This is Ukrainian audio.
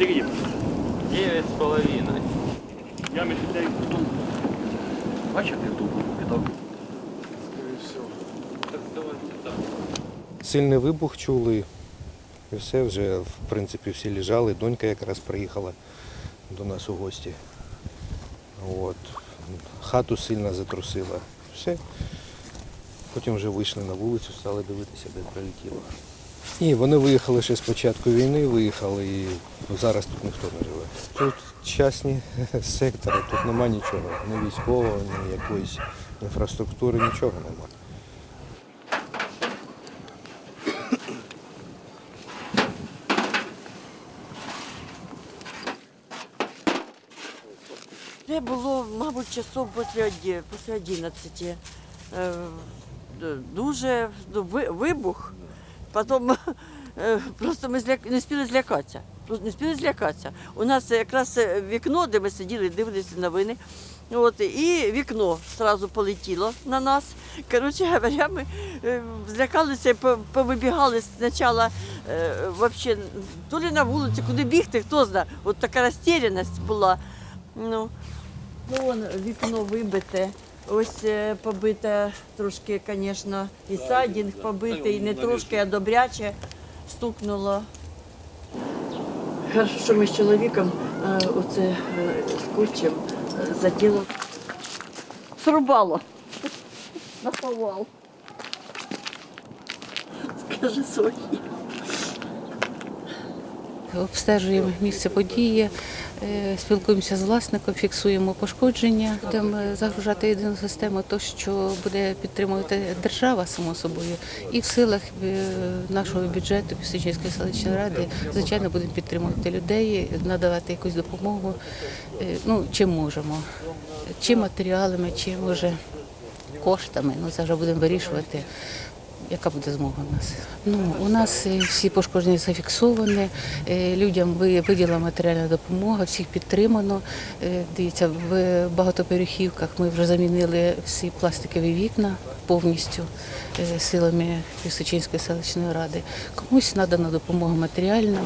Їм? Девять с половиной. Я між людей тут. Бачите, тут кидав. Так давай так. Сильний вибух чули. І все вже, в принципі, всі лежали. Донька якраз приїхала до нас у гості. От. Хату сильно затрусила. Все. Потім вже вийшли на вулицю, стали дивитися, де прилетіло. Ні, вони виїхали ще з початку війни, виїхали і зараз тут ніхто не живе. Тут частні сектори, тут нема нічого, ні військового, ні якоїсь інфраструктури, нічого нема. Це було, мабуть, часов після, оді- 11. Е, Дуже ну, вибух. Потім е, просто ми зляк... не спіли злякатися. Просто не спіли злякатися. У нас якраз е, вікно, де ми сиділи, дивилися новини. От, і вікно одразу полетіло на нас. Коротше говоря, ми е, злякалися повибігали спочатку вообще, то ли на вулиці, куди бігти, хто знає. От така розтеряність була. Ну, Ну, вон вікно вибите. Ось е, побите трошки, звісно, і садінг побитий, не трошки, а добряче стукнуло. Хорошо, що ми з чоловіком е, оце е, скотчем заділо. Срубало. На повал. Скажи Софія. Обстежуємо місце події, спілкуємося з власником, фіксуємо пошкодження, будемо загружати єдину систему, то що буде підтримувати держава само собою, і в силах е, нашого бюджету Пісочинської селищної ради, звичайно, будемо підтримувати людей, надавати якусь допомогу. е, Ну чим можемо, чи матеріалами, чи може коштами. Ну це вже будемо вирішувати. Яка буде змога у нас? Ну у нас е, всі пошкодження зафіксовані. е, Людям ви- виділена матеріальна допомога, всіх підтримано. Е, Дивіться, в багатоповерхівках ми вже замінили всі пластикові вікна повністю силами Пісочинської селищної ради. Комусь надана допомога матеріальна.